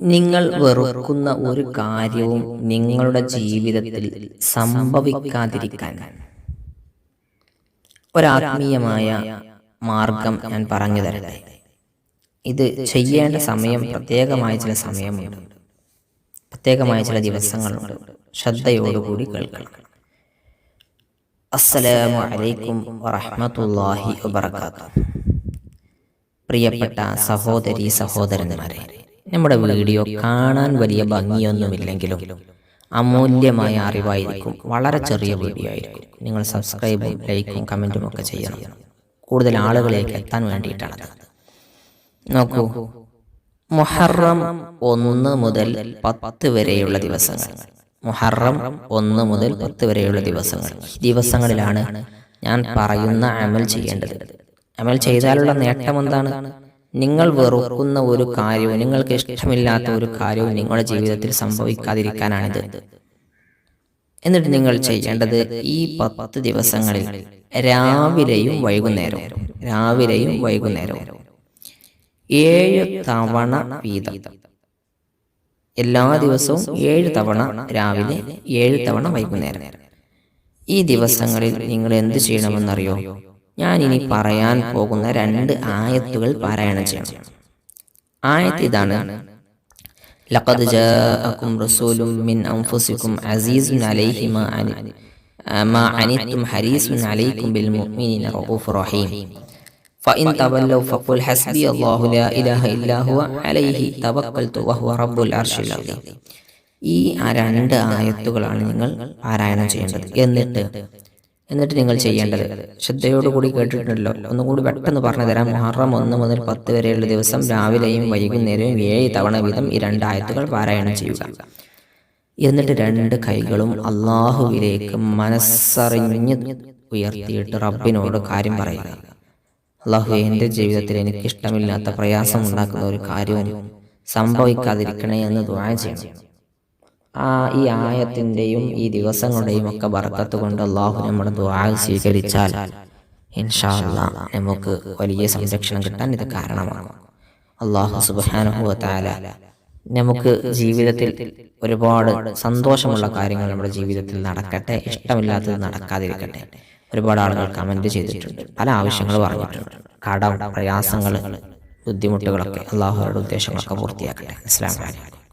നിങ്ങൾ വെറുക്കുന്ന ഒരു കാര്യവും നിങ്ങളുടെ ജീവിതത്തിൽ സംഭവിക്കാതിരിക്കാൻ. ഒരാത്മീയമായ മാർഗം ഞാൻ പറഞ്ഞു തരട്ടെ. ഇത് ചെയ്യേണ്ട സമയം പ്രത്യേകമായ ചില സമയമുണ്ട്. പ്രത്യേകമായ ചില ദിവസങ്ങളുണ്ട്. ശ്രദ്ധയോടുകൂടി കേൾക്കണം. അസ്സലാമു അലൈക്കും വറഹ്മത്തുള്ളാഹി വബറകാതുഹു. പ്രിയപ്പെട്ട സഹോദരി സഹോദരന്മാരെ നമ്മുടെ വീഡിയോ കാണാൻ വലിയ ഭംഗിയൊന്നുമില്ലെങ്കിലും അമൂല്യമായ അറിവായിരിക്കും. വളരെ ചെറിയ വീഡിയോ ആയിരിക്കും. നിങ്ങൾ സബ്സ്ക്രൈബും ലൈക്കും കമന്റും ഒക്കെ ചെയ്യണം. കൂടുതൽ ആളുകളിലേക്ക് എത്താൻ വേണ്ടിയിട്ടാണ് നോക്കൂ. മുഹറം ഒന്ന് മുതൽ പത്ത് വരെയുള്ള ദിവസങ്ങൾ. മുഹറം ഒന്ന് മുതൽ പത്ത് വരെയുള്ള ദിവസങ്ങൾ. ഈ ദിവസങ്ങളിലാണ് ഞാൻ പറയുന്ന അമൽ ചെയ്യേണ്ടത്. അമൽ ചെയ്താലുള്ള നേട്ടം എന്താണ്? നിങ്ങൾ വെറുക്കുന്ന ഒരു കാര്യവും നിങ്ങൾക്ക് ഇഷ്ടമില്ലാത്ത ഒരു കാര്യവും നിങ്ങളുടെ ജീവിതത്തിൽ സംഭവിക്കാതിരിക്കാനാണിത്. എന്നിട്ട് നിങ്ങൾ ചെയ്യേണ്ടത് ഈ പത്ത് ദിവസങ്ങളിൽ രാവിലെയും വൈകുന്നേരവും രാവിലെയും വൈകുന്നേരവും. ഏഴ് തവണ വീതം. എല്ലാ ദിവസവും ഏഴ് തവണ രാവിലെ ഏഴ് തവണ വൈകുന്നേരം. ഈ ദിവസങ്ങളിൽ നിങ്ങൾ എന്ത് ചെയ്യണമെന്നറിയോ? ഞാൻ ഇനി പറയാൻ പോകുന്ന രണ്ട് ആയത്തുകൾ പാരായണം ചെയ്യണം ആയത്ത് ഇതാണ് لقد جاءكم رسول من أنفسكم عزيز عليه ما عن- ما عنتم حريص عليكم بالمؤمنين رؤوف رحيم فإن تولوا فقل حسبي الله لا إله إلا هو عليه توكلت وهو رب العرش العظيم ഈ ആ രണ്ട് ആയത്തുകളാണ് നിങ്ങൾ പാരായണം ചെയ്യേണ്ടത് എന്നിട്ട് എന്നിട്ട് നിങ്ങൾ ചെയ്യേണ്ടത്. ശ്രദ്ധയോടുകൂടി കേട്ടിട്ടുണ്ടല്ലോ. ഒന്നുകൂടി പെട്ടെന്ന് പറഞ്ഞു തരാം മുഹറം ഒന്ന് മുതൽ പത്ത് വരെയുള്ള ദിവസം രാവിലെയും വൈകുന്നേരവും ഏഴ് തവണ വീതം ഈ രണ്ടായത്തുകൾ പാരായണം ചെയ്യുക. എന്നിട്ട് രണ്ട് കൈകളും അള്ളാഹുവിലേക്ക് മനസ്സറിഞ്ഞ് ഉയർത്തിയിട്ട് റബ്ബിനോട് കാര്യം പറയുക. അള്ളാഹു എന്റെ ജീവിതത്തിൽ എനിക്ക് ഇഷ്ടമില്ലാത്ത പ്രയാസം ഉണ്ടാക്കുന്ന ഒരു കാര്യവും സംഭവിക്കാതിരിക്കണേ എന്ന് ദ്വാരം ചെയ്യണം. ആ ഈ ആയത്തിന്റെയും ഈ ദിവസങ്ങളുടെയും ഒക്കെ ബർക്കത്ത് കൊണ്ട് അള്ളാഹു നമ്മുടെ ദുആ സ്വീകരിച്ചാൽ ഇൻഷാല്ല നമുക്ക് വലിയ സംരക്ഷണം കിട്ടാൻ ഇത് കാരണമാണ് അള്ളാഹു സുബാനുഭവത്താല നമുക്ക് ജീവിതത്തിൽ ഒരുപാട് സന്തോഷമുള്ള കാര്യങ്ങൾ നമ്മുടെ ജീവിതത്തിൽ നടക്കട്ടെ ഇഷ്ടമില്ലാത്തത് നടക്കാതിരിക്കട്ടെ. ഒരുപാട് ആളുകൾ കമന്റ് ചെയ്തിട്ടുണ്ട് പല ആവശ്യങ്ങൾ പറഞ്ഞിട്ടുണ്ട്. കടം പ്രയാസങ്ങൾ ബുദ്ധിമുട്ടുകളൊക്കെ അള്ളാഹുയുടെ ഉദ്ദേശങ്ങളൊക്കെ പൂർത്തിയാക്കട്ടെ. അസ്ലാം വലൈക്കും